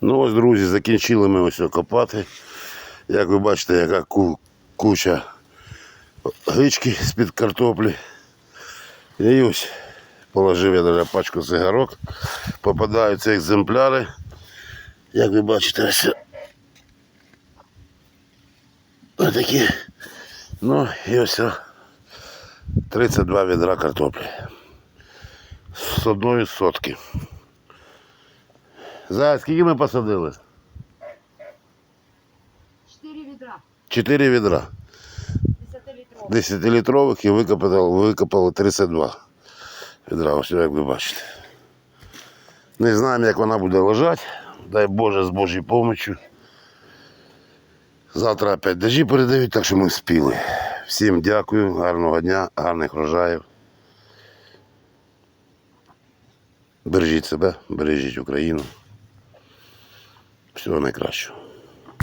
Ну ось, друзі, закінчили ми ось копати. Як ви бачите, яка ку- куча гички з-під картоплі. І ось положив я даже пачку цигарок. Попадаються екземпляри. Як ви бачите, ось отакі. Ну і ось 32 відра картоплі. З одної сотки. Зараз скільки ми посадили? Чотири відра. Чотири відра. 10-літрові. 10-літрових і викопали, викопали 32 відра, ось як ви бачите. Не знаємо, як вона буде лежати. Дай Боже, з Божою допомогою. Завтра опять дожі передають, так що ми спіли. Всім дякую, гарного дня, гарних врожаїв. Бережіть себе, бережіть Україну. Всього найкращого.